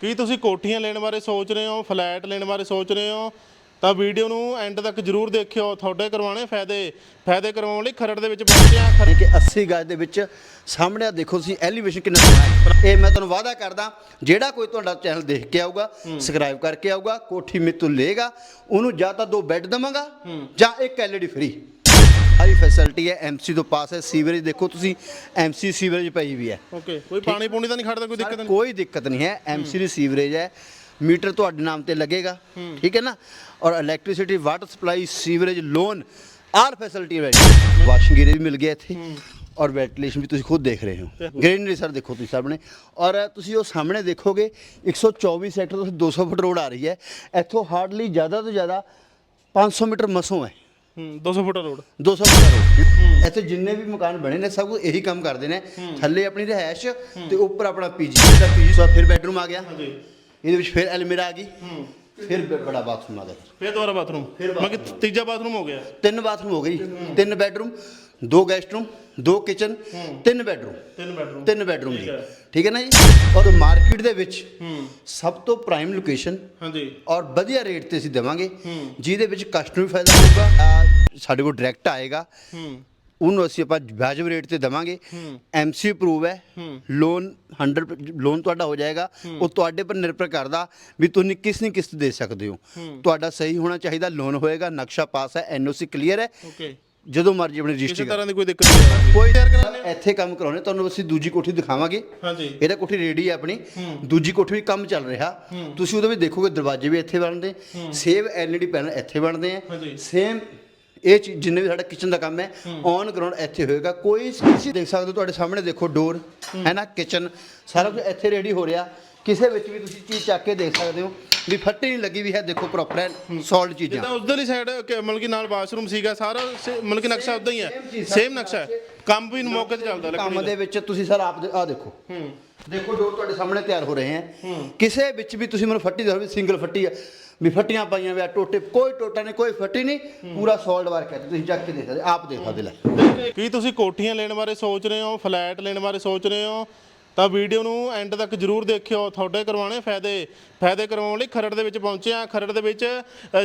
ਕੀ ਤੁਸੀਂ ਕੋਠੀਆਂ ਲੈਣ ਬਾਰੇ ਸੋਚ ਰਹੇ ਹੋ? ਫਲੈਟ ਲੈਣ ਬਾਰੇ ਸੋਚ ਰਹੇ ਹੋ? ਤਾਂ ਵੀਡੀਓ ਨੂੰ ਐਂਡ ਤੱਕ ਜਰੂਰ ਦੇਖਿਓ। ਤੁਹਾਡੇ ਕਰਵਾਉਣੇ ਫਾਇਦੇ ਫਾਇਦੇ ਕਰਵਾਉਣ ਲਈ ਖਰੜ ਦੇ ਵਿੱਚ ਪਹੁੰਚੇ ਆ। ਯਾਨੀ ਕਿ 80 ਗਜ ਦੇ ਵਿੱਚ ਸਾਹਮਣੇ ਆ ਦੇਖੋ ਤੁਸੀਂ ਐਲੀਵੇਸ਼ਨ ਕਿੰਨਾ ਹੈ। ਇਹ ਮੈਂ ਤੁਹਾਨੂੰ ਵਾਅਦਾ ਕਰਦਾ ਜਿਹੜਾ ਕੋਈ ਤੁਹਾਡਾ ਚੈਨਲ ਦੇਖ ਕੇ ਆਊਗਾ ਸਬਸਕ੍ਰਾਈਬ ਕਰਕੇ ਆਊਗਾ ਕੋਠੀ ਮੇਤੋਂ ਲਏਗਾ ਉਹਨੂੰ ਜਾਂ ਤਾਂ ਦੋ ਬੈੱਡ ਦਵਾਂਗਾ ਜਾਂ ਇੱਕ ਐਲਈਡੀ ਫ੍ਰੀ। ਸਾਰੀ ਫੈਸਿਲਿਟੀ ਹੈ ਐਮਸੀ ਤੋਂ ਪਾਸ ਹੈ ਸੀਵਰੇਜ ਦੇਖੋ ਤੁਸੀਂ ਐਮਸੀ ਸੀਵਰੇਜ ਪਈ ਵੀ ਹੈ। ਓਕੇ ਕੋਈ ਪਾਣੀ ਪੂਣੀ ਤਾਂ ਨਹੀਂ ਖੜਦਾ ਕੋਈ ਦਿੱਕਤ ਨਹੀਂ? ਕੋਈ ਦਿੱਕਤ ਨਹੀਂ ਹੈ ਐਮਸੀ ਦੀ ਸੀਵਰੇਜ ਹੈ ਮੀਟਰ ਤੁਹਾਡੇ ਨਾਮ ਤੇ ਲੱਗੇਗਾ ਠੀਕ ਹੈ ਨਾ? ਔਰ electricity water supply sewerage loan all facility ਹੈ। ਵਾਸ਼ਿੰਗ ਏਰੀਆ ਵੀ ਮਿਲ ਗਿਆ ਇੱਥੇ ਔਰ ਵੈਂਟੀਲੇਸ਼ਨ ਵੀ ਤੁਸੀਂ ਖੁਦ ਦੇਖ ਰਹੇ ਹੋ। ਗ੍ਰੀਨਰੀ ਸਰ ਦੇਖੋ ਤੁਸੀਂ ਸਾਹਮਣੇ। ਔਰ ਤੁਸੀਂ ਉਹ ਸਾਹਮਣੇ ਦੇਖੋਗੇ 124 ਸੈਕਟਰ ਤੋਂ 200 ਫੁੱਟ ਰੋਡ ਆ ਰਹੀ ਹੈ। ਇੱਥੋਂ ਹਾਰਡਲੀ ਜ਼ਿਆਦਾ ਤੋਂ ਜ਼ਿਆਦਾ 500 ਮੀਟਰ ਮਸੋਂ ਹੈ। ਹੂੰ 200 ਫੁੱਟ ਰੋਡ। 200 foot road. ਇੱਥੇ ਜਿੰਨੇ ਵੀ ਮਕਾਨ ਬਣੇ ਨੇ ਸਭ ਇਹੀ ਕੰਮ ਕਰਦੇ ਨੇ। ਥੱਲੇ ਆਪਣੀ ਰਹਿائش ਤੇ ਉੱਪਰ ਆਪਣਾ ਪੀਜੀ। ਦਾ ਪੀਜੀ ਸੋ ਫਿਰ ਬੈਡਰੂਮ ਆ ਗਿਆ। ਹਾਂਜੀ। ਇਹਦੇ ਵਿੱਚ ਫਿਰ ਅਲਮੀਰਾ ਆ ਗਈ। ਹੂੰ। ਫਿਰ ਬੜਾ ਬਾਥਰੂਮ ਆ ਗਿਆ। ਫਿਰ ਦੁਬਾਰਾ ਬਾਥਰੂਮ। ਫਿਰ ਤੀਜਾ ਬਾਥਰੂਮ ਹੋ ਗਿਆ। ਤਿੰਨ ਬਾਥਰੂਮ ਹੋ ਗਈ ਤਿੰਨ ਬੈਡਰੂਮ। ਦੋ ਗੈਸਟ ਰੂਮ ਦੋ ਕਿਚਨ ਤਿੰਨ ਬੈਡਰੂਮ ਤਿੰਨ ਬੈਡਰੂਮ ਤਿੰਨ ਬੈਡਰੂਮ ਜੀ। ਠੀਕ ਹੈ ਨਾ ਜੀ? ਔਰ ਮਾਰਕੀਟ ਦੇ ਵਿੱਚ ਸਭ ਤੋਂ ਪ੍ਰਾਈਮ ਲੋਕੇਸ਼ਨ ਹਾਂਜੀ। ਔਰ ਵਧੀਆ ਰੇਟ ਤੇ ਅਸੀਂ ਦੇਵਾਂਗੇ। ਜਿਹਦੇ ਵਿੱਚ ਕਸਟਮਰ ਵੀ ਫਾਇਦਾ ਹੋਊਗਾ ਸਾਡੇ ਕੋਲ ਡਾਇਰੈਕਟ ਆਏਗਾ। ਹੂੰ। ਉਹਨੂੰ ਅਸੀਂ ਆਪਾਂ ਵਾਜਬ ਰੇਟ ਤੇ ਦਵਾਂਗੇ। ਐਮਸੀ ਅਪਰੂਵ ਹੈ। ਲੋਨ 100 ਲੋਨ ਤੁਹਾਡਾ ਹੋ ਜਾਏਗਾ। ਉਹ ਤੁਹਾਡੇ ਪਰ ਨਿਰਭਰ ਕਰਦਾ ਵੀ ਤੁਸੀਂ ਕਿਸ ਨੀ ਕਿਸ਼ਤ ਦੇ ਸਕਦੇ ਹੋ। ਤੁਹਾਡਾ ਸਹੀ ਹੋਣਾ ਚਾਹੀਦਾ ਲੋਨ ਹੋਏਗਾ ਨਕਸ਼ਾ ਪਾਸ ਹੈ ਐਨਓਸੀ ਕਲੀਅਰ ਹੈ। ਓਕੇ ਜਦੋਂ ਮਰਜ਼ੀ ਆਪਣੀ ਕਿਸੇ ਰਜਿਸਟਰੀ ਤਰ੍ਹਾਂ ਦੀ ਕੋਈ ਦਿੱਕਤ ਨਹੀਂ ਕੋਈ ਤਿਆਰ ਕਰਾਉਂਦੇ ਇੱਥੇ ਕੰਮ ਕਰਾਉਣੇ ਤੁਹਾਨੂੰ ਅਸੀਂ ਦੂਜੀ ਕੋਠੀ ਦਿਖਾਵਾਂਗੇ। ਹਾਂਜੀ। ਇਹਦਾ ਕੋਠੀ ਰੈਡੀ ਹੈ ਆਪਣੀ। ਦੂਜੀ ਕੋਠੀ ਵੀ ਕੰਮ ਚੱਲ ਰਿਹਾ। ਤੁਸੀਂ ਉਹਦੇ ਵਿੱਚ ਦੇਖੋਗੇ ਦਰਵਾਜ਼ੇ ਵੀ ਇੱਥੇ ਬਣਦੇ। ਸੇਵ ਐਲਈਡੀ ਪੈਨਲ ਇੱਥੇ ਬਣਦੇ ਆ। ਹਾਂਜੀ। ਸੇਮ ਇਹ ਚੀਜ਼ ਜਿੰਨੇ ਵੀ ਸਾਡਾ ਕਿਚਨ ਦਾ ਕੰਮ ਹੈ ਔਨ ਗਰਾਊਂਡ ਇੱਥੇ ਹੋਏਗਾ। ਕੋਈ ਤੁਸੀਂ ਦੇਖ ਸਕਦੇ ਹੋ ਤੁਹਾਡੇ ਸਾਹਮਣੇ ਦੇਖੋ ਡੋਰ ਹੈ। ਨਾ ਕਿਚਨ ਸਾਰਾ ਕੁਝ ਇੱਥੇ ਰੈਡੀ ਹੋ ਰਿਹਾ। ਕਿਸੇ ਵਿੱਚ ਵੀ ਤੁਸੀਂ ਚੀਜ਼ ਚੱਕ ਕੇ ਦੇਖ ਸਕਦੇ ਹੋ ਵੀ ਫੱਟੀ ਨਹੀਂ ਲੱਗੀ ਵੀ ਹੈ ਦੇਖੋ ਪ੍ਰੋਪਰ ਹੈ ਸੋਲਡ ਚੀਜ਼ਾਂ। ਜਿੱਦਾਂ ਉਧਰਲੀ ਸਾਈਡ ਮਤਲਬ ਕਿ ਨਾਲ ਬਾਥਰੂਮ ਸੀਗਾ ਸਾਰਾ ਸੇ- ਮਤਲਬ ਕਿ ਨਕਸ਼ਾ ਉਦਾਂ ਹੀ ਹੈ। ਸੇਮ ਨਕਸ਼ਾ ਹੈ। ਕੰਮ ਵੀ ਮੌਕੇ ਤੇ ਚੱਲਦਾ ਕੰਮ ਲੱਕੜੀ ਦੇ। ਵਿੱਚ ਤੁਸੀਂ ਸਰ ਆਪ ਆ ਦੇਖੋ। ਦੇਖੋ ਡੋਰ ਤੁਹਾਡੇ ਸਾਹਮਣੇ ਤਿਆਰ ਹੋ ਰਹੇ ਹੈ। ਕਿਸੇ ਵਿੱਚ ਵੀ ਤੁਸੀਂ ਮੈਨੂੰ ਫੱਟੀ ਵੀ ਸਿੰਗਲ ਫੱਟੀ ਆ ਵੀ ਫੱਟੀਆਂ ਪਾਈਆਂ ਵੇ ਟੋਟੇ ਕੋਈ ਟੋਟਾ ਨਹੀਂ ਕੋਈ ਫੱਟੀ ਨਹੀਂ ਪੂਰਾ ਸੋਲਡ ਵਰਕ ਹੈ ਤੁਸੀਂ ਚੱਕ ਕੇ ਦੇਖ ਸਕਦੇ ਆਪ ਦੇਖ ਸਕਦੇ ਲੈ ਕੀ ਤੁਸੀਂ ਕੋਠੀਆਂ ਲੈਣ ਬਾਰੇ ਸੋਚ ਰਹੇ ਹੋ ਫਲੈਟ ਲੈਣ ਬਾਰੇ ਸੋਚ ਰਹੇ ਹੋ? ਤਾਂ ਵੀਡੀਓ ਨੂੰ ਐਂਡ ਤੱਕ ਜਰੂਰ ਦੇਖਿਓ, ਤੁਹਾਡੇ ਕਰਵਾਉਣੇ ਫਾਇਦੇ ਫਾਇਦੇ ਕਰਵਾਉਣ ਲਈ ਖਰੜ ਦੇ ਵਿੱਚ ਪਹੁੰਚੇ ਆ ਖਰੜ ਦੇ ਵਿੱਚ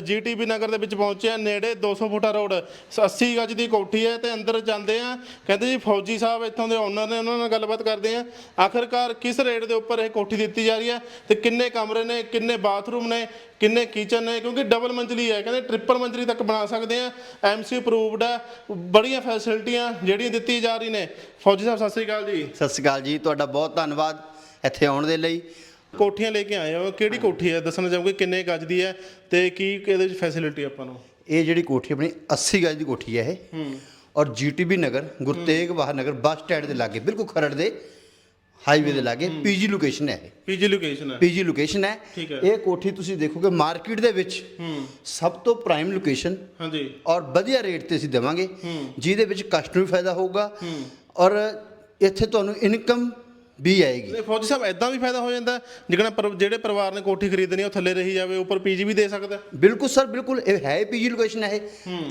ਜੀਟੀਬੀ ਨਗਰ ਦੇ ਵਿੱਚ ਪਹੁੰਚੇ ਆ ਨੇੜੇ 200 ਫੁੱਟਾ ਰੋਡ 80 ਗਜ ਦੀ ਕੋਠੀ ਹੈ ਤੇ ਅੰਦਰ ਜਾਂਦੇ ਆ ਕਹਿੰਦੇ ਜੀ, ਫੌਜੀ ਸਾਹਿਬ ਇੱਥੋਂ ਦੇ ਓਨਰ ਨੇ, ਉਹਨਾਂ ਨਾਲ ਗੱਲਬਾਤ ਕਰਦੇ ਆ ਆਖਰਕਾਰ ਕਿਸ ਰੇਟ ਦੇ ਉੱਪਰ ਇਹ ਕੋਠੀ ਦਿੱਤੀ ਜਾ ਰਹੀ ਹੈ ਤੇ ਕਿੰਨੇ ਕਮਰੇ ਨੇ, ਕਿੰਨੇ ਬਾਥਰੂਮ ਨੇ, ਕਿੰਨੇ ਕਿਚਨ ਨੇ, ਕਿਉਂਕਿ ਡਬਲ ਮੰਜ਼ਲੀ ਹੈ। ਕਹਿੰਦੇ ਟ੍ਰਿਪਲ ਮੰਜ਼ਲੀ ਤੱਕ ਬਣਾ ਸਕਦੇ ਆ ਐਮਸੀ ਅਪਰੂਵਡ ਹੈ। ਬੜੀਆਂ ਫੈਸਿਲਿਟੀਆਂ ਜਿਹੜੀਆਂ ਦਿੱਤੀ ਜਾ ਰਹੀ ਨੇ। ਫੌਜੀ ਸਾਹਿਬ, ਸਤਿ ਸ੍ਰੀ ਅਕਾਲ ਜੀ। ਸਤਿ ਸ਼੍ਰੀ ਅਕਾਲ ਜੀ। ਤੁਹਾਡਾ ਬਹੁਤ ਧੰਨਵਾਦ ਇੱਥੇ ਆਉਣ ਦੇ ਲਈ। ਕੋਠੀਆਂ ਲੈ ਕੇ ਆਏ ਹੋ। ਕਿਹੜੀ ਕੋਠੀ ਹੈ? ਦੱਸਣਾ ਚਾਹੋਗੇ ਕਿੰਨੇ ਗੱਜ ਦੀ ਹੈ ਤੇ ਕੀ ਇਹਦੇ ਵਿੱਚ ਫੈਸਿਲਿਟੀ ਆਪਾਂ ਨੂੰ? ਇਹ ਜਿਹੜੀ ਕੋਠੀ ਆਪਣੀ 80 ਗਜ ਦੀ ਕੋਠੀ ਹੈ ਇਹ। ਔਰ GTB Nagar Guru Tegh Bahadur Nagar bus stand ਦੇ ਲਾਗੇ ਬਿਲਕੁਲ ਖਰੜ ਦੇ ਹਾਈਵੇ ਦੇ ਲਾਗੇ ਪੀਜੀ ਲੋਕੇਸ਼ਨ ਹੈ ਇਹ। ਪੀਜੀ ਲੋਕੇਸ਼ਨ ਹੈ। ਪੀਜੀ ਲੋਕੇਸ਼ਨ ਹੈ। ਠੀਕ ਹੈ। ਇਹ ਕੋਠੀ ਤੁਸੀਂ ਦੇਖੋਗੇ ਮਾਰਕੀਟ ਦੇ ਵਿੱਚ। ਸਭ ਤੋਂ ਪ੍ਰਾਈਮ ਲੋਕੇਸ਼ਨ ਹਾਂਜੀ। ਔਰ ਵਧੀਆ ਰੇਟ ਤੇ ਅਸੀਂ ਦੇਵਾਂਗੇ। ਜਿਹਦੇ ਵਿੱਚ ਕਸਟਮਰ ਵੀ ਫਾਇਦਾ ਹੋਊਗਾ। ਔਰ ਇੱਥੇ ਤੁਹਾਨੂੰ ਇਨਕਮ 20 ਆਏਗੀ। ਤੇ ਫੌਜੀ ਸਾਹਿਬ ਐਦਾਂ ਵੀ ਫਾਇਦਾ ਹੋ ਜਾਂਦਾ? ਜਿਹੜਾ ਜਿਹੜੇ ਪਰਿਵਾਰ ਨੇ ਕੋਠੀ ਖਰੀਦਣੀ ਉਹ ਥੱਲੇ ਰਹੀ ਜਾਵੇ ਉੱਪਰ ਪੀਜੀ ਵੀ ਦੇ ਸਕਦਾ? ਬਿਲਕੁਲ ਸਰ ਬਿਲਕੁਲ। ਇਹ ਹੈ ਪੀਜੀ ਲੋਕੇਸ਼ਨ ਹੈ।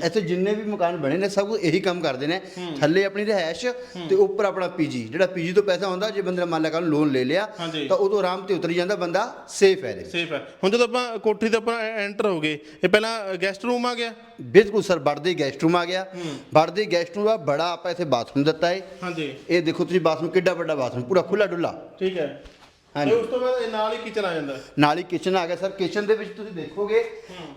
ਇੱਥੇ ਜਿੰਨੇ ਵੀ ਮਕਾਨ ਬਣੇ ਨੇ ਸਭ ਇਹੀ ਕੰਮ ਕਰਦੇ ਨੇ। ਥੱਲੇ ਆਪਣੀ ਰਹਿائش ਤੇ ਉੱਪਰ ਆਪਣਾ ਪੀਜੀ। ਜਿਹੜਾ ਪੀਜੀ ਤੋਂ ਪੈਸਾ ਹੁੰਦਾ ਜੇ ਬੰਦੇ ਨੇ ਮੰਨ ਲਿਆ ਲੋਨ ਲੈ ਲਿਆ ਤਾਂ ਉਦੋਂ ਆਰਾਮ ਤੇ ਉਤਰ ਜਾਂਦਾ ਬੰਦਾ ਸੇਫ ਹੈ ਸੇਫ ਹੈ। ਹੁਣ ਜਦੋਂ ਆਪਾਂ ਕੋਠੀ ਤੇ ਆਪਾਂ ਐਂਟਰ ਹੋ ਗਏ ਇਹ ਪਹਿਲਾਂ ਗੈਸਟ ਰੂਮ ਆ ਗਿਆ? ਬਿਲਕੁਲ ਸਰ ਬੜਦੇ ਗੈਸਟ ਰੂਮ ਆ ਗਿਆ। ਬੜਦੇ ਗੈਸਟ ਰੂਮ ਦਾ ਬੜਾ ਆਪਾਂ ਇੱਥੇ ਬਾਥਰੂਮ ਦਿੱਤਾ ਹੈ ਹਾਂਜੀ। ਇਹ ਦੇਖੋ ਤੁਸੀਂ ਬਾਥਰੂਮ ਕਿੱਡਾ ਵੱਡਾ ਬਾਥਰੂਮ ਪੂਰਾ ਖੁੱਲਾ ਡੁੱਲਾ। ਠੀਕ ਹੈ। ਹਾਂਜੀ। ਉਸ ਤੋਂ ਬਾਅਦ ਇਹ ਨਾਲ ਹੀ ਕਿਚਨ ਆ ਜਾਂਦਾ। ਨਾਲ ਹੀ ਕਿਚਨ ਆ ਗਿਆ ਸਰ। ਕਿਚਨ ਦੇ ਵਿੱਚ ਤੁਸੀਂ ਦੇਖੋਗੇ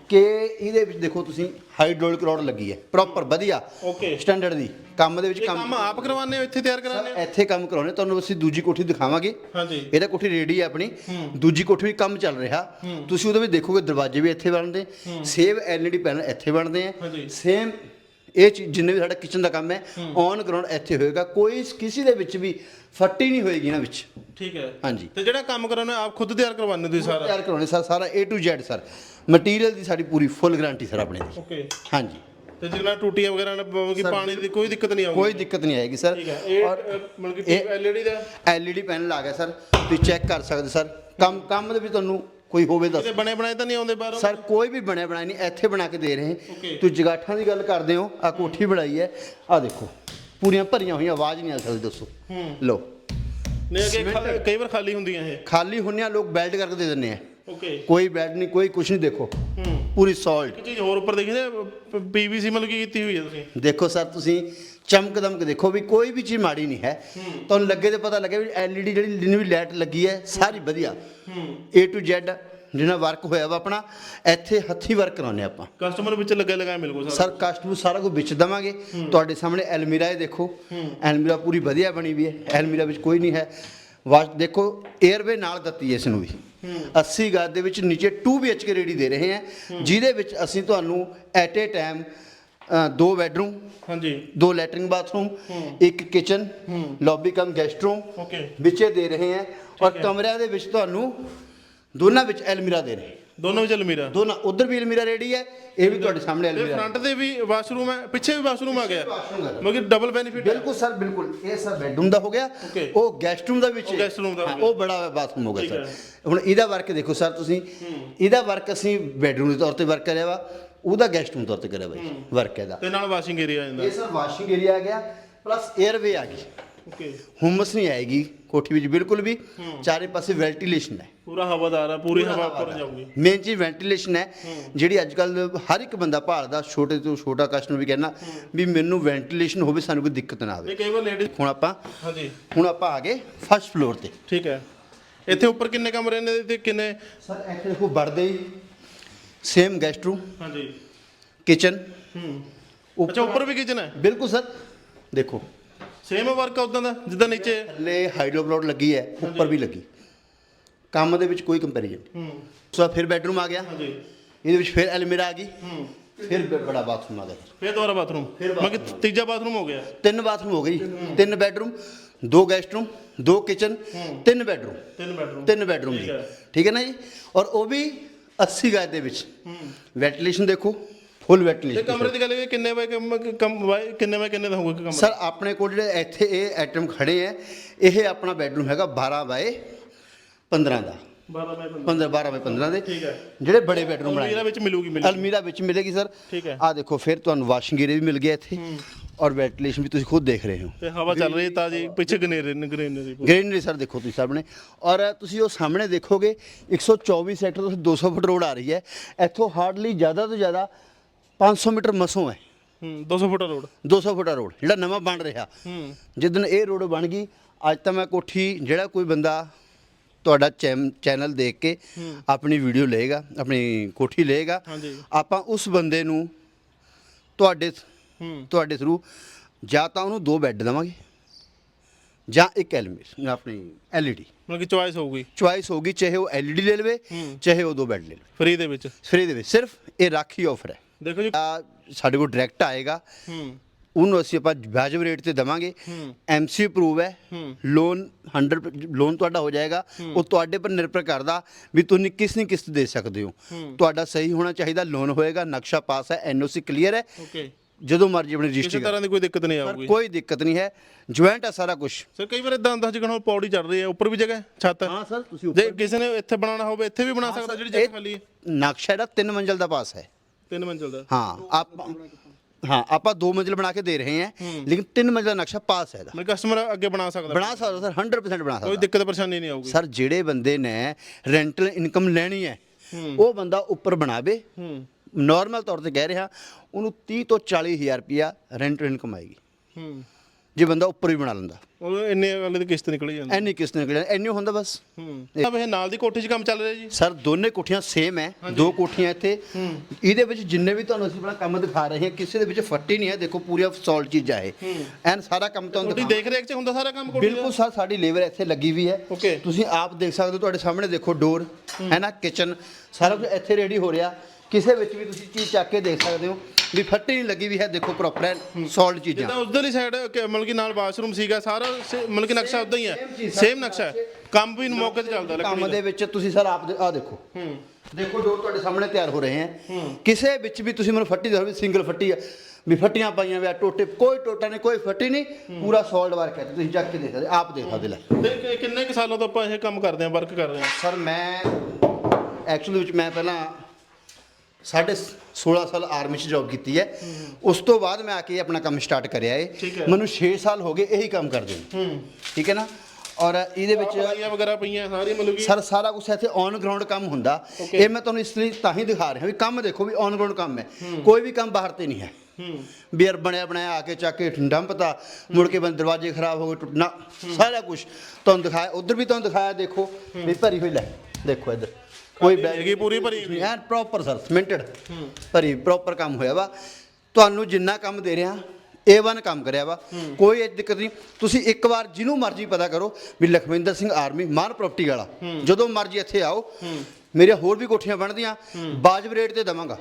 ਕਿ ਇਹਦੇ ਵਿੱਚ ਦੇਖੋ ਤੁਸੀਂ ਹਾਈਡ੍ਰੋਲਿਕ ਰੋਡ ਲੱਗੀ ਹੈ। ਪ੍ਰੋਪਰ ਵਧੀਆ। Okay। ਸਟੈਂਡਰਡ ਦੀ। ਕੰਮ ਦੇ ਵਿੱਚ ਕੰਮ ਕੰਮ ਆਪ ਕਰਵਾਉਂਦੇ ਹੋ? ਇੱਥੇ ਤਿਆਰ ਕਰਾਉਂਦੇ ਹੋ? ਇੱਥੇ ਕੰਮ ਕਰਾਉਣੇ ਤੁਹਾਨੂੰ ਅਸੀਂ ਦੂਜੀ ਕੋਠੀ ਦਿਖਾਵਾਂਗੇ। ਹਾਂਜੀ। ਇਹਦਾ ਕੋਠੀ ਰੈਡੀ ਹੈ ਆਪਣੀ। ਦੂਜੀ ਕੋਠੀ ਵੀ ਕੰਮ ਚੱਲ ਰਿਹਾ। ਤੁਸੀਂ ਉਹਦੇ ਵਿੱਚ ਦੇਖੋਗੇ ਦਰਵਾਜ਼ੇ ਵੀ ਇੱਥੇ ਬਣਦੇ। ਸੇਵ ਐਲਈਡੀ ਪੈਨਲ ਇੱਥੇ ਬਣਦੇ ਆ। ਸੇਮ ਇਹ ਚੀਜ਼ ਜਿੰਨੇ ਵੀ ਸਾਡਾ ਕਿਚਨ ਦਾ ਕੰਮ ਹੈ ਔਨ ਗਰਾਊਂਡ ਇੱਥੇ ਹੋਏਗਾ ਕੋਈ ਕਿਸੇ ਦੇ ਵਿੱਚ ਵੀ ਫੱਟੀ ਨਹੀਂ ਹੋਏਗੀ ਨਾ ਵਿੱਚ। ਠੀਕ ਹੈ। ਹਾਂਜੀ। ਤੇ ਜਿਹੜਾ ਕੰਮ ਕਰਾਉਣਾ ਆਪ ਖੁਦ ਤਿਆਰ ਕਰਵਾਉਂਦੇ ਤੁਸੀਂ ਸਾਰਾ? ਤਿਆਰ ਕਰਾਉਣੇ ਸਰ ਸਾਰਾ A to Z sir. Material ਦੀ ਸਾਡੀ ਪੂਰੀ ਫੁੱਲ ਗਾਰੰਟੀ ਸਰ ਆਪਣੇ ਦੀ ਓਕੇ ਹਾਂਜੀ। ਤੇ ਜਿਹੜਾ ਟੂਟੀਆਂ ਵਗੈਰਾ ਨਾਲ ਕਿ ਪਾਣੀ ਦੀ ਕੋਈ ਦਿੱਕਤ ਨਹੀਂ ਆਊਗੀ? ਕੋਈ ਦਿੱਕਤ ਨਹੀਂ ਆਏਗੀ ਸਰ। ਔਰ ਮਤਲਬ ਕਿ ਐਲਈਡੀ ਦਾ? ਐਲਈਡੀ ਪੈਨਲ ਆ ਗਿਆ ਸਰ। ਤੁਸੀਂ ਚੈੱਕ ਕਰ ਸਕਦੇ ਸਰ। ਕੰਮ ਕੰਮ ਦੇ ਵਿੱਚ ਤੁਹਾਨੂੰ ਕੋਈ ਹੋਵੇ ਦੱਸ। ਕਿਤੇ ਬਣੇ ਬਣਾਏ ਤਾਂ ਨਹੀਂ ਆਉਂਦੇ ਬਾਹਰੋਂ? ਸਰ ਕੋਈ ਵੀ ਬਣਿਆ ਬਣਾਇਆ ਨਹੀਂ ਇੱਥੇ ਬਣਾ ਕੇ ਦੇ ਰਹੇ Okay. ਤੁਸੀਂ ਜਗਾਠਾਂ ਦੀ ਗੱਲ ਕਰਦੇ ਹੋ ਆ ਕੋਠੀ ਬਣਾਈ ਹੈ। ਆ ਦੇਖੋ ਪੂਰੀਆਂ ਭਰੀਆਂ ਹੋਈਆਂ ਆਵਾਜ਼ ਨਹੀਂ ਆ ਸਕਦੀ ਦੱਸੋ। ਲਓ। ਨਹੀਂ ਅੱਗੇ ਖਾ- ਕਈ ਵਾਰ ਖਾਲੀ ਹੁੰਦੀਆਂ ਇਹ। ਖਾਲੀ ਹੁੰਨਿਆ ਲੋਕ ਬੈਲਟ ਕਰਕੇ ਦੇ ਦਿੰਦੇ ਆ। ਓਕੇ ਕੋਈ ਬੈਲਟ ਨਹੀਂ ਕੋਈ ਕੁਝ ਨਹੀਂ ਦੇਖੋ। ਹੂੰ। ਪੂਰੀ ਸੌਲਟ ਇੱਕ ਚੀਜ਼ ਹੋਰ ਉੱਪਰ ਦੇਖੀ ਨਾ ਪੀਵੀਸੀ ਮਤਲਬ ਕੀ ਕੀਤੀ ਹੋਈ ਹੈ ਤੁਸੀਂ? ਦੇਖੋ ਸਰ ਤੁਸੀਂ ਚਮਕ ਦਮਕ ਦੇਖੋ ਵੀ ਕੋਈ ਵੀ ਚੀਜ਼ ਮਾੜੀ ਨਹੀਂ ਹੈ। ਤੁਹਾਨੂੰ ਲੱਗੇ ਤੇ ਪਤਾ ਲੱਗੇ ਵੀ ਐਲਈਡੀ ਜਿਹੜੀ ਜਿੰਨੀ ਵੀ ਲਾਈਟ ਲੱਗੀ ਹੈ ਸਾਰੀ ਵਧੀਆ। A to Z ਜਿਹਨਾਂ ਵਰਕ ਹੋਇਆ ਵਾ ਆਪਣਾ ਇੱਥੇ ਹੱਥੀ ਵਰਕ ਕਰਾਉਂਦੇ ਆਪਾਂ। ਕਸਟਮਰ ਵਿੱਚ ਲੱਗੇ ਲਗਾਏ ਮਿਲ ਕੋ ਸਰ ਕਸਟਮਰ ਸਾਰਾ ਕੁਝ ਵਿੱਚ ਦਵਾਂਗੇ। ਤੁਹਾਡੇ ਸਾਹਮਣੇ ਐਲਮੀਰਾ ਇਹ ਦੇਖੋ। ਐਲਮੀਰਾ ਪੂਰੀ ਵਧੀਆ ਬਣੀ ਵੀ ਹੈ। ਐਲਮੀਰਾ ਵਿੱਚ ਕੋਈ ਨਹੀਂ ਹੈ। ਵਾਸ਼ ਦੇਖੋ 에ਅਰਵੇ ਨਾਲ ਦਿੱਤੀ ਹੈ ਇਸ ਨੂੰ ਵੀ 80 ਗੱਜ ਦੇ ਵਿੱਚ ਨੀਚੇ 2 BHK ਰੇਡੀ ਦੇ ਰਹੇ ਹਾਂ। ਜਿਹਦੇ ਵਿੱਚ ਅਸੀਂ ਤੁਹਾਨੂੰ ਐਟ ਏ ਟਾਈਮ ਦੋ ਬੈਡਰੂਮ ਹਾਂਜੀ। ਦੋ ਲੈਟਰਿੰਗ ਬਾਥਰੂਮ ਇੱਕ kitchen lobby cum guest room okay ਵਿੱਚੇ ਦੇ ਰਹੇ ਹਾਂ। ਔਰ ਕਮਰਿਆਂ ਦੇ ਵਿੱਚ ਤੁਹਾਨੂੰ ਦੋਨਾਂ ਵਿੱਚ ਐਲਮੀਰਾ ਦੇ ਰਹੇ। ਦੋਨੋਂ ਵਿੱਚ ਅਲਮੀਰਾ। ਦੋਨਾਂ ਉਧਰ ਵੀ ਐਲਮੀਰਾ ਰੈਡੀ ਹੈ ਇਹ ਵੀ ਤੁਹਾਡੇ ਸਾਹਮਣੇ ਤੇ ਐਲਮੀਰਾ ਫਰੰਟ ਤੇ ਵੀ ਵਾਸ਼ਰੂਮ ਹੈ ਪਿੱਛੇ ਵੀ ਵਾਸ਼ਰੂਮ ਆ ਗਿਆ। washroom। ਮਤਲਬ ਡਬਲ ਬੈਨੀਫਿਟ ਬਿਲਕੁਲ ਸਰ ਬਿਲਕੁਲ। ਇਹ ਸਰ ਬੈਡਰੂਮ ਦਾ ਹੋ ਗਿਆ। Okay. ਉਹ ਗੈਸਟ ਰੂਮ ਦਾ ਵਿੱਚ ਉਹ guest room ਦਾ ਹੋ ਹਾਂ, ਗਿਆ। ਉਹ ਬੜਾ ਬਾਥਰੂਮ ਹੋ ਗਿਆ ਠੀਕ ਸਰ। ਹੈ। ਹੁਣ ਇਹਦਾ ਵਰਕ ਦੇਖੋ ਸਰ ਤੁਸੀਂ। ਇਹਦਾ ਵਰਕ ਅਸੀਂ ਬੈਡਰੂਮ ਦੇ ਤੌਰ ਤੇ ਵਰਕ ਕਰਿਆ ਵਾ। ਉਹਦਾ ਗੈਸਟ ਰੂਮ ਤੌਰ ਤੇ ਕਰਿਆ ਜੀ ਵਰਕ ਇਹਦਾ। ਤੇ ਨਾਲ ਵਾਸ਼ਿੰਗ ਏਰੀਆ ਆ ਜਾਂਦਾ। ਇਹ ਸਰ ਵਾਸ਼ਿੰਗ ਏਰੀਆ ਆ ਗਿਆ ਪਲੱਸ 에ਅਰਵੇ ਆ ਗਈ। ਓਕੇ ਹੁਮਸ ਨਹੀਂ ਆਏਗੀ ਕੋਠੀ ਵਿੱਚ ਬਿਲਕੁਲ ਵੀ। ਚਾਰੇ ਪਾਸੇ ਵੈਂਟੀਲੇਸ਼ਨ ਹੈ। ਪੂਰਾ ਹਵਾਦਾਰ ਆ ਪੂਰੀ ਹਵਾ ਉੱਪਰ ਜਾਊਗੀ। ਮੇਨ ਚੀਜ਼ ਵੈਂਟੀਲੇਸ਼ਨ ਹੈ। ਜਿਹੜੀ ਅੱਜ ਕੱਲ ਹਰ ਇੱਕ ਬੰਦਾ ਭਾਲਦਾ ਛੋਟੇ ਤੋਂ ਛੋਟਾ ਕਸਟਮਰ ਵੀ ਕਹਿੰਦਾ ਵੀ ਮੈਨੂੰ ਵੈਂਟੀਲੇਸ਼ਨ ਹੋਵੇ ਸਾਨੂੰ ਕੋਈ ਦਿੱਕਤ ਨਾ ਆਵੇ। ਕਈ ਵਾਰ ਲੇਡੀਜ਼ ਹੁਣ ਆਪਾਂ ਹਾਂਜੀ। ਹੁਣ ਆਪਾਂ ਆ ਗਏ ਫਸਟ ਫਲੋਰ ਤੇ। ਠੀਕ ਹੈ। ਇੱਥੇ ਉੱਪਰ ਕਿੰਨੇ ਕਮਰੇ ਨੇ? ਤੇ ਕਿੰਨੇ ਸਰ ਇੱਥੇ ਦੇਖੋ ਵੜਦੇ ਹੀ ਸੇਮ ਗੈਸਟ ਰੂਮ ਹਾਂਜੀ। ਕਿਚਨ ਹੂੰ। ਅੱਛਾ ਉੱਪਰ ਵੀ ਕਿਚਨ ਹੈ? ਬਿਲਕੁਲ ਸਰ। ਦੇਖੋ। ਸੇਮ ਵਰਕ ਉਦਾਂ ਦਾ ਜਿੱਦਾਂ ਨੀਚੇ? ਥੱਲੇ ਹਾਈਡਰੋਪਲਾਟ ਲੱਗੀ ਹੈ ਉੱਪਰ ਵੀ ਲੱਗੀ। ਕੰਮ ਦੇ ਵਿੱਚ ਕੋਈ ਕੰਪੈਰੀਜ਼ਨ ਹੂੰ। ਸੋ ਫਿਰ ਬੈਡਰੂਮ ਆ ਗਿਆ। ਹਾਂਜੀ। ਇਹਦੇ ਵਿੱਚ ਫਿਰ ਐਲਮੀਰਾ ਆ ਗਈ। ਹੂੰ। ਫਿਰ ਬ- ਬੜਾ ਬਾਥਰੂਮ ਆ ਗਿਆ। ਫਿਰ ਦੁਬਾਰਾ ਬਾਥਰੂਮ ਕਿ ਤੀਜਾ ਬਾਥਰੂਮ ਹੋ ਗਿਆ। ਤਿੰਨ ਬਾਥਰੂਮ ਹੋ ਗਏ ਜੀ। ਤਿੰਨ ਬੈਡਰੂਮ ਦੋ ਗੈਸਟ ਰੂਮ ਦੋ ਕਿਚਨ ਤਿੰਨ ਬੈਡਰੂਮ ਤਿੰਨ ਬੈਡਰੂਮ ਤਿੰਨ ਬੈਡਰੂਮ ਜੀ। ਠੀਕ ਹੈ ਨਾ ਜੀ? ਔਰ ਉਹ ਵੀ 80 ਗਜ ਦੇ ਵਿੱਚ। ਵੈਂਟੀਲੇਸ਼ਨ ਦੇਖੋ ਫੁੱਲ ਤੇ ਵੈਂਟੀਲੇਸ਼ਨ ਕਮਰੇ ਦੀ ਗੱਲ ਇਹ ਕਿੰਨੇ ਬਾਈ ਕਮ- ਕਮ ਬਾਈ ਕਿੰਨੇ ਬਾਈ ਕਿੰਨੇ ਦਾ ਹੋਊਗਾ ਕਮਰਾ? ਸਰ ਆਪਣੇ ਕੋਲ ਜਿਹੜੇ ਇੱਥੇ ਇਹ ਆਈਟਮ ਖੜੇ ਹੈ ਇਹ ਆਪਣਾ ਬੈਡਰੂਮ ਹੈਗਾ 12 ਬਾਏ 15 ਦਾ। 12 ਬਾਈ 15 15 12 ਬਾਏ 15 ਦੇ। ਠੀਕ ਹੈ। ਜਿਹੜੇ ਬੜੇ ਬੈਡਰੂਮ ਅਲਮੀਰਾ ਬਣਾਏ ਵਿੱਚ ਮਿਲੂਗੀ ਮਿਲੂਗੀ। ਅਲਮੀਰਾ ਵਿੱਚ ਮਿਲੇਗੀ ਸਰ ਠੀਕ ਹੈ। ਆ ਦੇਖੋ ਫਿਰ ਤੁਹਾਨੂੰ ਵਾਸ਼ਿੰਗ ਏਰੀਆ ਵੀ ਮਿਲ ਗਿਆ ਇੱਥੇ। ਔਰ ਵੈਂਟੀਲੇਸ਼ਨ ਵੀ ਤੁਸੀਂ ਖੁਦ ਦੇਖ ਰਹੇ ਹੋ। ਤੇ ਹਵਾ ਚੱਲ ਰਹੀ ਹੈ ਤਾਜੀ ਪਿੱਛੇ ਗਨੇਰੇ ਗਨੇਰੇ ਦੀ ਗ੍ਰੀਨਰੀ ਸਰ ਦੇਖੋ ਤੁਸੀਂ ਸਾਹਮਣੇ। ਔਰ ਤੁਸੀਂ ਉਹ ਸਾਹਮਣੇ ਦੇਖੋਗੇ 124 ਸੈਕਟਰ ਤੋਂ 200 ਫੁੱਟ ਰੋਡ ਆ ਰਹੀ ਹੈ। ਇੱਥੋਂ ਹਾਰਡਲੀ ਜ਼ਿਆਦਾ ਤੋਂ ਜ਼ਿਆਦਾ 500 ਮੀਟਰ ਮਸੋਂ ਹੈ। ਹੂੰ 200 ਫੁੱਟ ਰੋਡ। 200 ਫੁੱਟ ਰੋਡ ਜਿਹੜਾ ਨਵਾਂ ਬਣ ਰਿਹਾ। ਹੂੰ। ਜਿੱਦਣ ਇਹ ਰੋਡ ਬਣ ਗਈ ਅੱਜ ਤਾਂ ਮੈਂ ਕੋਠੀ ਜਿਹੜਾ ਕੋਈ ਬੰਦਾ ਤੁਹਾਡਾ ਚੈਨਲ ਦੇਖ ਕੇ ਆਪਣੀ ਵੀਡੀਓ ਲਏਗਾ ਆਪਣੀ ਕੋਠੀ ਲਏਗਾ। ਆਪਾਂ ਉਸ ਬੰਦੇ ਨੂੰ ਤੁਹਾਡੇ ਤੁਹਾਡੇ ਥਰੂ ਜਾਂ ਤਾਂ ਉਹਨੂੰ ਦੋ ਬੈੱਡ ਦੇਵਾਂਗੇ ਜਾਂ ਇੱਕ ਐਲਮੀ ਆਪਣੀ ਐਲਈਡੀ ਮਤਲਬ ਕਿ ਚੁਆਇਸ ਹੋਊਗੀ। ਚੁਆਇਸ ਹੋਗੀ ਚਾਹੇ ਉਹ ਐਲਈਡੀ ਲੈ ਲਵੇ ਚਾਹੇ ਉਹ ਦੋ ਬੈੱਡ ਲੈ ਲਵੇ। ਫ੍ਰੀ ਦੇ ਵਿੱਚ। ਫ੍ਰੀ ਦੇ ਵਿੱਚ। ਸਿਰਫ ਇਹ ਰਾਖੀ ਆਫਰ ਹੈ। ਦੇਖੋ ਜੀ। ਸਾਡੇ ਕੋਲ ਡਾਇਰੈਕਟ ਆਏਗਾ। ਹੂੰ। ਉਹਨੂੰ ਅਸੀਂ ਆਪਾਂ ਵਾਜਬ ਰੇਟ ਤੇ ਦਵਾਂਗੇ। ਐਮਸੀ ਅਪਰੂਵ ਹੈ। ਲੋਨ 100 ਲੋਨ ਤੁਹਾਡਾ ਹੋ ਜਾਏਗਾ। ਉਹ ਤੁਹਾਡੇ ਪਰ ਨਿਰਭਰ ਕਰਦਾ ਵੀ ਤੁਸੀਂ ਕਿਸ ਨੀ ਕਿਸ਼ਤ ਦੇ ਸਕਦੇ ਹੋ। ਤੁਹਾਡਾ ਸਹੀ ਹੋਣਾ ਚਾਹੀਦਾ। ਲੋਨ ਹੋਏਗਾ। ਨਕਸ਼ਾ ਪਾਸ ਹੈ। ਐਨਓਸੀ ਕਲੀਅਰ ਹੈ। ਓਕੇ ਜਦੋਂ ਮਰਜ਼ੀ ਆਪਣੀ ਕਿਸੇ ਰਜਿਸਟਰੀ ਤਰ੍ਹਾਂ ਦੀ ਕੋਈ ਦਿੱਕਤ ਨਹੀਂ ਕਰ ਆਊਗੀ। ਕੋਈ ਦਿੱਕਤ ਨਹੀਂ ਹੈ। ਜੁਆਇੰਟ ਹੈ ਸਾਰਾ ਕੁਝ ਸਰ ਕਈ ਵਾਰ ਇਦਾਂ ਹੁੰਦਾ ਹੁਣ ਪੌੜੀ ਚੜ ਰਹੀ ਹੈ ਉੱਪਰ ਵੀ ਜਗ੍ਹਾ ਹੈ, ਛੱਤ। ਹੈ। ਹਾਂ ਸਰ ਤੁਸੀਂ ਜੇ ਕਿਸੇ ਨੇ ਇੱਥੇ ਬਣਾਉਣਾ ਹੋਵੇ ਇੱਥੇ ਵੀ ਬਣਾ ਸਕਦਾ ਜਿਹੜੀ ਜਗ੍ਹਾ ਖਾਲੀ ਹੈ। ਨਕਸ਼ਾ ਇਹਦਾ ਤਿੰਨ ਮੰਜ਼ਲ ਦਾ ਪਾਸ ਹੈ। ਤਿੰਨ ਮੰਜ਼ਿਲ ਦਾ? ਹਾਂ ਆਪਾਂ ਹਾਂ ਆਪਾਂ ਦੋ ਮੰਜ਼ਿਲ ਬਣਾ ਕੇ ਦੇ ਰਹੇ ਹਾਂ ਲੇਕਿਨ ਤਿੰਨ ਮੰਜ਼ਿਲ ਦਾ ਨਕਸ਼ਾ ਪਾਸ ਹੈ ਇਹਦਾ। ਮਤਲਬ ਕਸਟਮਰ ਅੱਗੇ ਬਣਾ ਸਕਦਾ। ਬਣਾ ਸਕਦਾ ਸਰ 100% ਬਣਾ ਕੋਈ ਸਕਦਾ ਦਿੱਕਤ ਪਰੇਸ਼ਾਨੀ ਨਹੀਂ ਆਊਗੀ। ਸਰ ਜਿਹੜੇ ਬੰਦੇ ਨੇ ਰੈਂਟਲ ਇਨਕਮ ਲੈਣੀ ਹੈ। ਉਹ ਬੰਦਾ ਉੱਪਰ ਬਣਾਵੇ। ਹੂੰ। ਨਾਰਮਲ ਤੌਰ ਤੇ ਕਹਿ ਰਿਹਾ ਉਹਨੂੰ 30 ਤੋਂ 40 ਹਜ਼ਾਰ ਰੁਪਿਆ ਰੈਂਟਲ ਇਨਕਮ ਆਏਗੀ। ਹੂੰ। ਜੇ ਬੰਦਾ ਉੱਪਰ ਵੀ ਬਣਾ ਲੈਂਦਾ। ਉਹ ਇੰਨੇ ਵਾਲੇ ਦੀ ਕਿਸ਼ਤ ਨਿਕਲ ਜਾਂਦੀ। ਐਨੀ ਕਿਸ ਨੇ ਐਨੀ ਹੁੰਦਾ ਬਸ। ਹੂੰ। ਅਬ ਇਹ ਨਾਲ ਦੀ ਕੋਠੀ 'ਚ ਕੰਮ ਚੱਲ ਰਿਹਾ ਜੀ? ਸਰ ਦੋਨੇ ਕੋਠੀਆਂ ਸੇਮ ਹੈ ਦੋ ਕੋਠੀਆਂ ਇੱਥੇ। ਇਹਦੇ ਵਿੱਚ ਜਿੰਨੇ ਵੀ ਤੁਹਾਨੂੰ ਅਸੀਂ ਆਪਣਾ ਕੰਮ ਦਿਖਾ ਰਹੇ ਹਾਂ ਕਿਸੇ ਦੇ ਵਿੱਚ ਫੱਟੀ ਨਹੀਂ ਹੈ ਦੇਖੋ ਪੂਰੀ ਸੌਲਟ ਚੀਜ਼ਾਂ ਹੈ। ਐਨ ਸਾਰਾ ਕੰਮ ਤੁਹਾਨੂੰ ਕੋਠੀ ਦਿਖਾ ਦੇਖ ਰੇਖ 'ਚ ਹੁੰਦਾ ਸਾਰਾ ਕੰਮ ਕੋਠੀ ਦਾ? ਬਿਲਕੁਲ ਸਰ ਸਾਡੀ ਲੇਬਰ ਇੱਥੇ ਲੱਗੀ ਵੀ ਹੈ। Okay. ਤੁਸੀਂ ਆਪ ਦੇਖ ਸਕਦੇ ਹੋ ਤੁਹਾਡੇ ਸਾਹਮਣੇ ਦੇਖੋ ਡੋਰ ਹੈ। ਨਾ ਕਿਚਨ ਸਾਰਾ ਕੁਝ ਇੱਥੇ ਰੈਡੀ ਹੋ ਰਿਹਾ। ਕਿਸੇ ਵਿੱਚ ਵੀ ਤੁਸੀਂ ਚੀਜ਼ ਚੱਕ ਕੇ ਦੇਖ ਸਕਦੇ ਹੋ ਵੀ ਫੱਟੀ ਨਹੀਂ ਲੱਗੀ ਵੀ ਹੈ ਦੇਖੋ ਪ੍ਰੋਪਰ ਹੈ ਸੌਲਟ ਚੀਜ਼ਾਂ। ਜਿੱਦਾਂ ਉਧਰਲੀ ਸਾਈਡ ਮਤਲਬ ਕਿ ਨਾਲ ਬਾਥਰੂਮ ਸੀਗਾ ਸਾਰਾ ਸੇ- ਮਤਲਬ ਕਿ ਨਕਸ਼ਾ ਉਦਾਂ ਹੀ ਹੈ। ਸੇਮ ਨਕਸ਼ਾ ਹੈ। ਕੰਮ ਵੀ ਮੌਕੇ ਤੇ ਚੱਲਦਾ ਕੰਮ ਲੱਕੜੀ ਦੇ। ਦਾ ਵਿੱਚ ਤੁਸੀਂ ਸਰ ਆਪ ਆ ਦੇਖੋ। ਹੂੰ। ਦੇਖੋ ਡੋਰ ਤੁਹਾਡੇ ਸਾਹਮਣੇ ਤਿਆਰ ਹੋ ਰਹੇ ਹੈ। ਕਿਸੇ ਵਿੱਚ ਵੀ ਤੁਸੀਂ ਮੈਨੂੰ ਫੱਟੀ ਦੱਸੋ ਵੀ ਸਿੰਗਲ ਫੱਟੀ ਹੈ ਵੀ ਫੱਟੀਆਂ ਪਾਈਆਂ ਵਿਆ ਟੋਟੇ ਕੋਈ ਟੋਟਾ ਨਹੀਂ ਕੋਈ ਫੱਟੀ ਨਹੀਂ ਪੂਰਾ ਸੌਲਡ ਵਰਕ ਹੈ ਤੁਸੀਂ ਚੱਕ ਕੇ ਦੇਖ ਸਕਦੇ ਆਪ ਦੇਖ ਸਕਦੇ ਲੈ ਤੇ ਕਿ- ਕਿੰਨੇ ਕੁ ਸਾਲਾਂ ਤੋਂ ਆਪਾਂ ਇਹ ਕੰਮ ਕਰਦੇ ਹਾਂ ਵਰਕ ਕਰ ਰਹੇ ਹਾਂ? ਸਰ ਮੈਂ ਐਕਚੁਅਲੀ ਵਿੱਚ ਮੈਂ ਪਹਿਲਾਂ ਸਾਢੇ 16 ਸਾਲ ਆਰਮੀ 'ਚ ਜੌਬ ਕੀਤੀ ਹੈ। ਉਸ ਤੋਂ ਬਾਅਦ ਮੈਂ ਆ ਕੇ ਆਪਣਾ ਕੰਮ ਸਟਾਰਟ ਕਰਿਆ ਠੀਕ ਹੈ। ਮੈਨੂੰ 6 ਸਾਲ ਹੋ ਗਏ ਇਹੀ ਕੰਮ ਕਰਦੇ ਨੂੰ। ਹੂੰ। ਠੀਕ ਹੈ ਨਾ? ਔਰ ਇਹਦੇ ਵਿੱਚ ਪਲਾਈਆਂ ਵਗੈਰਾ ਪਈਆਂ ਸਾਰੀ ਮਤਲਬ ਕਿ ਸਰ ਸਾਰਾ ਕੁਝ ਇੱਥੇ ਔਨ ਗਰਾਊਂਡ ਕੰਮ ਹੁੰਦਾ। ਇਹ ਮੈਂ ਤੁਹਾਨੂੰ ਇਸ ਲਈ ਤਾਂ ਹੀ ਦਿਖਾ ਰਿਹਾ ਵੀ ਕੰਮ ਦੇਖੋ ਵੀ ਔਨ ਗਰਾਊਂਡ ਕੰਮ ਹੈ। ਕੋਈ ਵੀ ਕੰਮ ਬਾਹਰ ਤੇ ਨਹੀਂ ਹੈ। ਹੂੰ। ਵੀ ਯਾਰ ਬਣਿਆ ਬਣਾਇਆ ਆ ਕੇ ਚੱਕ ਕੇ ਡੰਪਤਾ ਮੁੜ ਕੇ ਬੰਦ ਦਰਵਾਜ਼ੇ ਖਰਾਬ ਹੋ ਗਏ ਟੁੱਟਣਾ ਸਾਰਾ ਕੁਝ ਤੁਹਾਨੂੰ ਦਿਖਾਇਆ ਉਧਰ ਵੀ ਤੁਹਾਨੂੰ ਦਿਖਾਇਆ ਦੇਖੋ। ਵੀ ਭਰੀ ਹੋਈ ਲੈ ਦੇਖੋ ਇੱਧਰ। ਕੋਈ ਬੈਗ ਹੈਗੀ ਪੂਰੀ ਭਰੀ ਹੋਈ। ਐਨ ਪ੍ਰੋਪਰ ਸਰ ਸਿਮੈਂਟਡ ਭਰੀ ਪ੍ਰੋਪਰ ਕੰਮ ਹੋਇਆ ਵਾ। ਤੁਹਾਨੂੰ ਜਿੰਨਾ ਕੰਮ ਦੇ ਰਿਹਾ A1 ਕੰਮ ਕਰਿਆ ਵਾ। ਕੋਈ ਇਹ ਦਿੱਕਤ ਨਹੀਂ। ਤੁਸੀਂ ਇੱਕ ਵਾਰ ਜਿਹਨੂੰ ਮਰਜ਼ੀ ਪਤਾ ਕਰੋ ਵੀ ਲਖਵਿੰਦਰ ਸਿੰਘ ਆਰਮੀ ਮਾਨ ਪ੍ਰਾਪਰਟੀ ਵਾਲਾ। ਜਦੋਂ ਮਰਜ਼ੀ ਇੱਥੇ ਆਓ ਮੇਰੇ ਹੋਰ ਵੀ ਕੋਠੀਆਂ ਬਣਦੀਆਂ ਬਾਜਬ ਰੇਟ ਤੇ ਦਵਾਂਗਾ।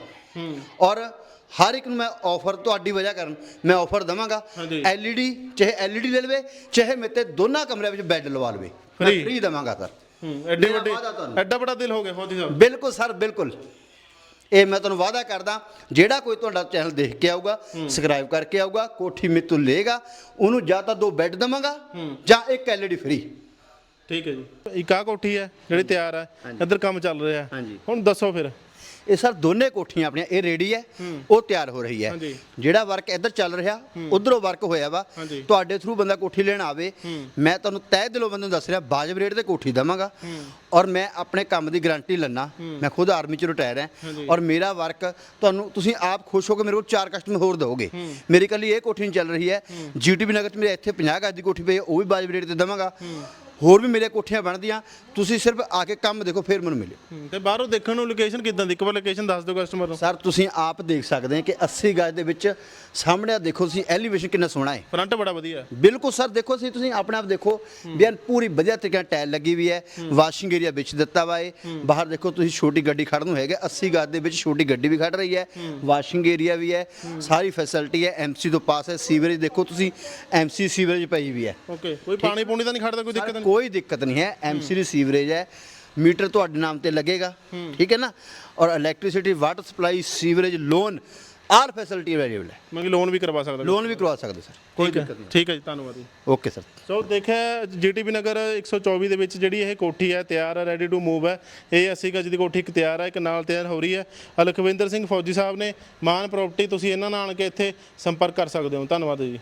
ਔਰ ਹਰ ਇੱਕ ਨੂੰ ਮੈਂ ਆਫਰ ਤੁਹਾਡੀ ਵਜ੍ਹਾ ਕਾਰਨ ਮੈਂ ਆਫਰ ਦਵਾਂਗਾ। ਹਾਂਜੀ। LED ਚਾਹੇ LED ਲੈ ਲਵੇ ਚਾਹੇ ਮੇਰੇ ਤੇ ਦੋਨਾਂ ਕਮਰਿਆਂ ਵਿੱਚ ਬੈੱਡ ਲਵਾ ਲਵੇ। ਮੈਂ Free? ਫ੍ਰੀ ਦਵਾਂਗਾ ਸਰ ਹੂੰ ਐਡੇ ਮੇਰਾ ਵੱਡੇ ਵਾਅਦਾ ਤੁਹਾਨੂੰ। ਐਡਾ ਵੱਡਾ ਦਿਲ ਹੋ ਗਿਆ ਫੌਜੀ ਸਾਹਿਬ। ਬਿਲਕੁਲ ਸਰ ਬਿਲਕੁਲ। ਇਹ ਮੈਂ ਤੁਹਾਨੂੰ ਵਾਅਦਾ ਕਰਦਾ ਜਿਹੜਾ ਕੋਈ ਤੁਹਾਡਾ ਚੈਨਲ ਦੇਖ ਕੇ ਆਊਗਾ ਸਬਸਕ੍ਰਾਈਬ ਕਰਕੇ ਆਊਗਾ ਕੋਠੀ ਮੇਤੋਂ ਲਏਗਾ ਉਹਨੂੰ ਜਾਂ ਤਾਂ ਦੋ ਬੈੱਡ ਦਵਾਂਗਾ ਜਾਂ ਇੱਕ ਐਲਈਡੀ ਫ੍ਰੀ ਠੀਕ ਹੈ ਜੀ। ਇੱਕ ਆ ਕੋਠੀ ਹੈ ਜਿਹੜੀ ਤਿਆਰ ਹੈ ਇੱਧਰ ਕੰਮ ਚੱਲ ਰਿਹਾ। ਹੈ ਹਾਂਜੀ। ਹੁਣ ਦੱਸੋ ਫਿਰ। ਇਹ ਸਰ ਦੋਨੇ ਕੋਠੀਆਂ ਆਪਣੀਆਂ ਇਹ ਰੈਡੀ ਹੈ ਉਹ ਤਿਆਰ ਹੋ ਰਹੀ ਹੈ। ਜਿਹੜਾ ਵਰਕ ਇੱਧਰ ਚੱਲ ਰਿਹਾ ਉਧਰੋਂ ਵਰਕ ਹੋਇਆ ਵਾ। ਤੁਹਾਡੇ ਥਰੂ ਬੰਦਾ ਕੋਠੀ ਲੈਣ ਆਵੇ। ਮੈਂ ਤੁਹਾਨੂੰ ਤਹਿ ਦਿਲੋਂ ਬੰਦੇ ਨੂੰ ਦੱਸ ਰਿਹਾ ਬਾਜਬ ਰੇਟ ਤੇ ਕੋਠੀ ਦਵਾਂਗਾ। ਔਰ ਮੈਂ ਆਪਣੇ ਕੰਮ ਦੀ ਗਾਰੰਟੀ ਲੈਣਾ ਮੈਂ ਖੁਦ ਆਰਮੀ ਚ ਰਿਟਾਇਰ ਹਾਂ। ਔਰ ਮੇਰਾ ਵਰਕ ਤੁਹਾਨੂੰ ਤੁਸੀਂ ਆਪ ਖੁਸ਼ ਹੋ ਕੇ ਮੇਰੇ ਕੋਲ ਚਾਰ ਕਸਟਮਰ ਹੋਰ ਦਿਓਗੇ। ਮੇਰੀ ਕੱਲੀ ਇਹ ਕੋਠੀ ਨਹੀਂ ਚੱਲ ਰਹੀ ਹੈ। ਜੀਟੀਬੀ ਨਗਰ ਚ ਮੇਰੇ ਇੱਥੇ 50 ਗਜ ਦੀ ਕੋਠੀ ਪਈ ਉਹ ਵੀ ਬਾਜਬ ਰੇਟ ਤੇ ਦਵਾਂਗਾ। ਹੋਰ ਵੀ ਮੇਰੇ ਕੋਠੀਆਂ ਬਣਦੀਆਂ ਤੁਸੀਂ ਸਿਰਫ ਆ ਕੇ ਕੰਮ ਦੇਖੋ ਫਿਰ ਮੈਨੂੰ ਮਿਲਿਓ। ਹੂੰ, ਤੇ ਬਾਹਰੋਂ ਦੇਖਣ ਨੂੰ ਲੋਕੇਸ਼ਨ ਕਿਦਾਂ ਦੀ? ਇੱਕ ਵਾਰ ਲੋਕੇਸ਼ਨ ਦੱਸ ਦਿਓ ਕਸਟਮਰ ਨੂੰ। ਸਰ ਤੁਸੀਂ ਆਪ ਦੇਖ ਸਕਦੇ ਹੋ ਕਿ 80 ਗਜ ਦੇ ਵਿੱਚ ਸਾਹਮਣੇ ਦੇਖੋ ਤੁਸੀਂ ਐਲੀਵੇਸ਼ਨ ਕਿੰਨਾ ਸੋਹਣਾ ਹੈ। ਫਰੰਟ ਬੜਾ ਵਧੀਆ ਹੈ। ਬਿਲਕੁਲ ਸਰ ਦੇਖੋ ਸੀ ਤੁਸੀਂ ਆਪਣੇ ਆਪ ਦੇਖੋ ਵੀ ਐਨ ਪੂਰੀ ਵਧੀਆ ਤਰੀਕੇ ਨਾਲ ਟਾਇਲ ਲੱਗੀ ਵੀ ਹੈ ਵਾਸ਼ਿੰਗ ਏਰੀਆ ਵਿੱਚ ਦਿੱਤਾ ਵਾ ਇਹ। ਬਾਹਰ ਦੇਖੋ ਤੁਸੀਂ ਛੋਟੀ ਗੱਡੀ ਖੜਨ ਨੂੰ ਹੈਗਾ 80 ਗਜ ਦੇ ਵਿੱਚ ਛੋਟੀ ਗੱਡੀ ਵੀ ਖੜ ਰਹੀ ਹੈ ਵਾਸ਼ਿੰਗ ਏਰੀਆ ਵੀ ਹੈ ਸਾਰੀ ਫੈਸਿਲਿਟੀ ਹੈ ਐਮਸੀ ਤੋਂ ਪਾਸ ਹੈ ਸੀਵਰੇਜ ਦੇਖੋ ਤੁਸੀਂ ਐਮਸੀ ਸੀਵਰੇਜ ਪਈ ਵੀ ਹੈ। ਓਕੇ ਕੋਈ ਪਾਣੀ ਪੂਣੀ ਤਾਂ ਨਹੀਂ ਖੜਦਾ ਕੋਈ ਦਿੱਕਤ ਕੋਈ ਦਿੱਕਤ ਨਹੀਂ ਹੈ ਐਮਸੀ ਦੀ ਸੀਵਰੇਜ ਹੈ ਮੀਟਰ ਤੁਹਾਡੇ ਨਾਮ ਤੇ ਲੱਗੇਗਾ ਠੀਕ ਹੈ ਨਾ? ਔਰ electricity water supply sewerage loan all facility available ਹੈ। ਮੈਂ ਲੋਨ ਵੀ ਕਰਵਾ ਸਕਦਾ ਲੋਨ ਵੀ ਕਰਵਾ ਸਕਦੇ ਸਰ ਕੋਈ ਦਿੱਕਤ ਨਹੀਂ। ਠੀਕ ਹੈ ਜੀ ਧੰਨਵਾਦ ਜੀ। ਓਕੇ ਸਰ ਸੋ ਦੇਖਿਆ ਜੀਟੀਪੀ ਨਗਰ 124 ਦੇ ਵਿੱਚ ਜਿਹੜੀ ਇਹ ਕੋਠੀ ਹੈ ਤਿਆਰ ਹੈ ਰੈਡੀ ਟੂ ਮੂਵ ਹੈ। ਇਹ 80 ਗਜ ਦੀ ਕੋਠੀ ਇੱਕ ਤਿਆਰ ਹੈ ਇੱਕ ਨਾਲ ਤਿਆਰ ਹੋ ਰਹੀ ਹੈ। ਅਲਖਵਿੰਦਰ ਸਿੰਘ ਫੌਜੀ ਸਾਹਿਬ ਨੇ ਮਾਨ ਪ੍ਰਾਪਰਟੀ ਤੁਸੀਂ ਇਹਨਾਂ ਨਾਲ ਆਣ ਕੇ ਇੱਥੇ ਸੰਪਰਕ ਕਰ ਸਕਦੇ ਹੋ। ਧੰਨਵਾਦ ਜੀ।